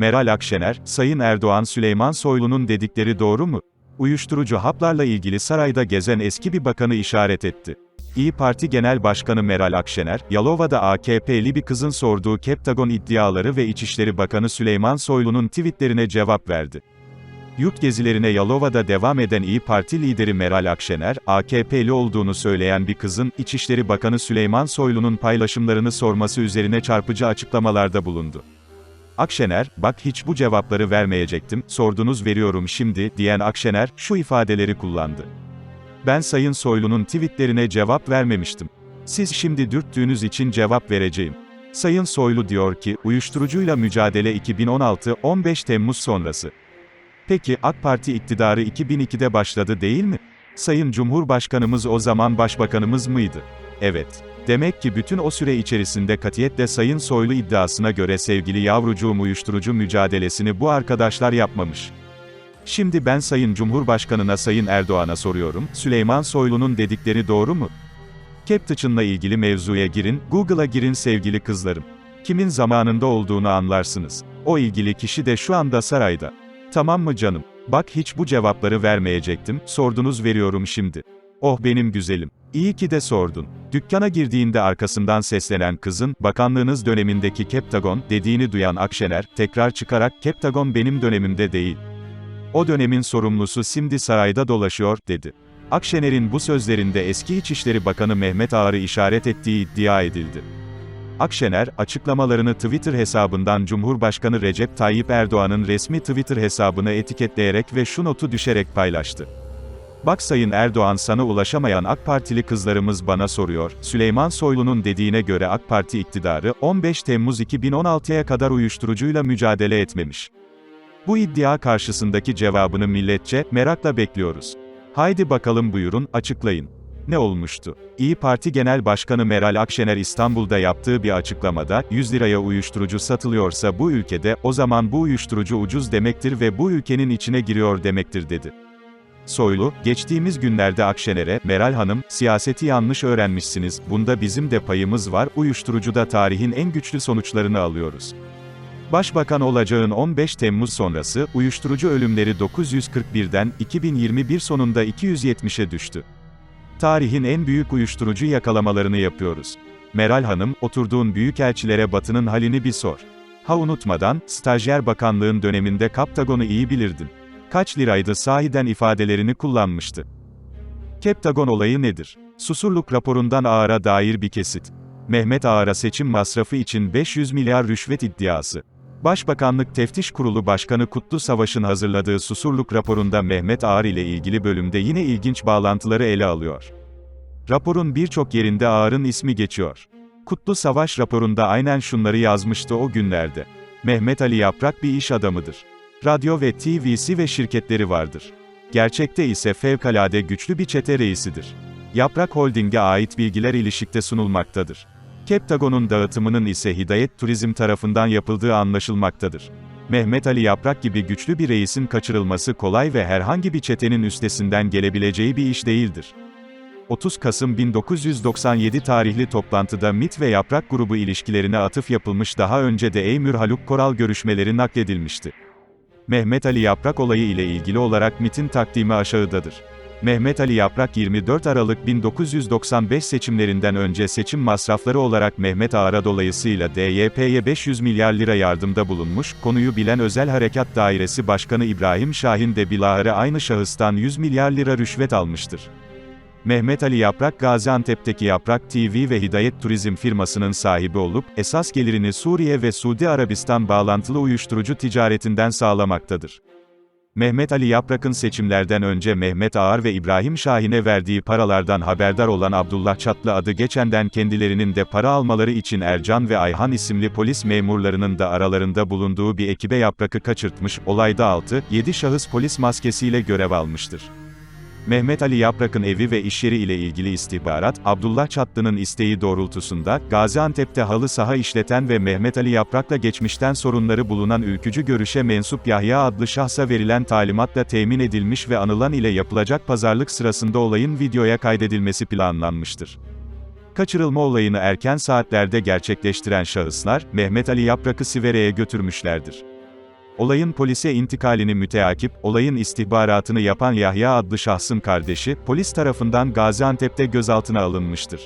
Meral Akşener, Sayın Erdoğan Süleyman Soylu'nun dedikleri doğru mu? Uyuşturucu haplarla ilgili sarayda gezen eski bir bakanı işaret etti. İyi Parti Genel Başkanı Meral Akşener, Yalova'da AKP'li bir kızın sorduğu Keptagon iddiaları ve İçişleri Bakanı Süleyman Soylu'nun tweetlerine cevap verdi. Yurt gezilerine Yalova'da devam eden İyi Parti lideri Meral Akşener, AKP'li olduğunu söyleyen bir kızın, İçişleri Bakanı Süleyman Soylu'nun paylaşımlarını sorması üzerine çarpıcı açıklamalarda bulundu. Akşener, bak hiç bu cevapları vermeyecektim, sordunuz veriyorum şimdi, diyen Akşener, şu ifadeleri kullandı. Ben Sayın Soylu'nun tweetlerine cevap vermemiştim. Siz şimdi dürttüğünüz için cevap vereceğim. Sayın Soylu diyor ki, uyuşturucuyla mücadele 2016-15 Temmuz sonrası. Peki, AK Parti iktidarı 2002'de başladı değil mi? Sayın Cumhurbaşkanımız o zaman başbakanımız mıydı? Evet. Demek ki bütün o süre içerisinde katiyetle Sayın Soylu iddiasına göre sevgili yavrucuğum uyuşturucu mücadelesini bu arkadaşlar yapmamış. Şimdi ben Sayın Cumhurbaşkanına Sayın Erdoğan'a soruyorum, Süleyman Soylu'nun dedikleri doğru mu? Captation'la ilgili mevzuya girin, Google'a girin sevgili kızlarım. Kimin zamanında olduğunu anlarsınız. O ilgili kişi de şu anda sarayda. Tamam mı canım? Bak hiç bu cevapları vermeyecektim, sordunuz veriyorum şimdi. Oh benim güzelim. İyi ki de sordun. Dükkana girdiğinde arkasından seslenen kızın, bakanlığınız dönemindeki Keptagon, dediğini duyan Akşener, tekrar çıkarak, Keptagon benim dönemimde değil. O dönemin sorumlusu şimdi sarayda dolaşıyor, dedi. Akşener'in bu sözlerinde eski İçişleri Bakanı Mehmet Ağar'ı işaret ettiği iddia edildi. Akşener, açıklamalarını Twitter hesabından Cumhurbaşkanı Recep Tayyip Erdoğan'ın resmi Twitter hesabını etiketleyerek ve şu notu düşerek paylaştı. Bak Sayın Erdoğan sana ulaşamayan AK Partili kızlarımız bana soruyor, Süleyman Soylu'nun dediğine göre AK Parti iktidarı, 15 Temmuz 2016'ya kadar uyuşturucuyla mücadele etmemiş. Bu iddia karşısındaki cevabını milletçe, merakla bekliyoruz. Haydi bakalım buyurun, açıklayın. Ne olmuştu? İyi Parti Genel Başkanı Meral Akşener İstanbul'da yaptığı bir açıklamada, 100 liraya uyuşturucu satılıyorsa bu ülkede, o zaman bu uyuşturucu ucuz demektir ve bu ülkenin içine giriyor demektir dedi. Soylu, geçtiğimiz günlerde Akşener'e, Meral Hanım, siyaseti yanlış öğrenmişsiniz, bunda bizim de payımız var, uyuşturucuda tarihin en güçlü sonuçlarını alıyoruz. Başbakan olacağın 15 Temmuz sonrası, uyuşturucu ölümleri 941'den, 2021 sonunda 270'e düştü. Tarihin en büyük uyuşturucu yakalamalarını yapıyoruz. Meral Hanım, oturduğun büyükelçilere Batı'nın halini bir sor. Ha unutmadan, stajyer bakanlığın döneminde Kaptagon'u iyi bilirdin. Kaç liraydı sahiden ifadelerini kullanmıştı. Keptagon olayı nedir? Susurluk raporundan Ağar'a dair bir kesit. Mehmet Ağar'a seçim masrafı için 500 milyar rüşvet iddiası. Başbakanlık Teftiş Kurulu Başkanı Kutlu Savaş'ın hazırladığı Susurluk raporunda Mehmet Ağar ile ilgili bölümde yine ilginç bağlantıları ele alıyor. Raporun birçok yerinde Ağar'ın ismi geçiyor. Kutlu Savaş raporunda aynen şunları yazmıştı o günlerde. Mehmet Ali Yaprak bir iş adamıdır. Radyo ve TV'si ve şirketleri vardır. Gerçekte ise fevkalade güçlü bir çete reisidir. Yaprak Holding'e ait bilgiler ilişikte sunulmaktadır. Keptagon'un dağıtımının ise Hidayet Turizm tarafından yapıldığı anlaşılmaktadır. Mehmet Ali Yaprak gibi güçlü bir reisin kaçırılması kolay ve herhangi bir çetenin üstesinden gelebileceği bir iş değildir. 30 Kasım 1997 tarihli toplantıda MIT ve Yaprak grubu ilişkilerine atıf yapılmış daha önce de Eymür Haluk Koral görüşmeleri nakledilmişti. Mehmet Ali Yaprak olayı ile ilgili olarak MIT'in takdimi aşağıdadır. Mehmet Ali Yaprak 24 Aralık 1995 seçimlerinden önce seçim masrafları olarak Mehmet Ağar'a dolayısıyla DYP'ye 500 milyar lira yardımda bulunmuş, konuyu bilen Özel Harekat Dairesi Başkanı İbrahim Şahin de bilahare aynı şahıstan 100 milyar lira rüşvet almıştır. Mehmet Ali Yaprak Gaziantep'teki Yaprak TV ve Hidayet Turizm firmasının sahibi olup, esas gelirini Suriye ve Suudi Arabistan bağlantılı uyuşturucu ticaretinden sağlamaktadır. Mehmet Ali Yaprak'ın seçimlerden önce Mehmet Ağar ve İbrahim Şahin'e verdiği paralardan haberdar olan Abdullah Çatlı adı geçenden kendilerinin de para almaları için Ercan ve Ayhan isimli polis memurlarının da aralarında bulunduğu bir ekibe Yaprak'ı kaçırtmış, olayda 6-7 şahıs polis maskesiyle görev almıştır. Mehmet Ali Yaprak'ın evi ve iş yeri ile ilgili istihbarat, Abdullah Çatlı'nın isteği doğrultusunda, Gaziantep'te halı saha işleten ve Mehmet Ali Yaprak'la geçmişten sorunları bulunan ülkücü görüşe mensup Yahya adlı şahsa verilen talimatla temin edilmiş ve anılan ile yapılacak pazarlık sırasında olayın videoya kaydedilmesi planlanmıştır. Kaçırılma olayını erken saatlerde gerçekleştiren şahıslar, Mehmet Ali Yaprak'ı Sivere'ye götürmüşlerdir. Olayın polise intikalini müteakip, olayın istihbaratını yapan Yahya adlı şahsın kardeşi, polis tarafından Gaziantep'te gözaltına alınmıştır.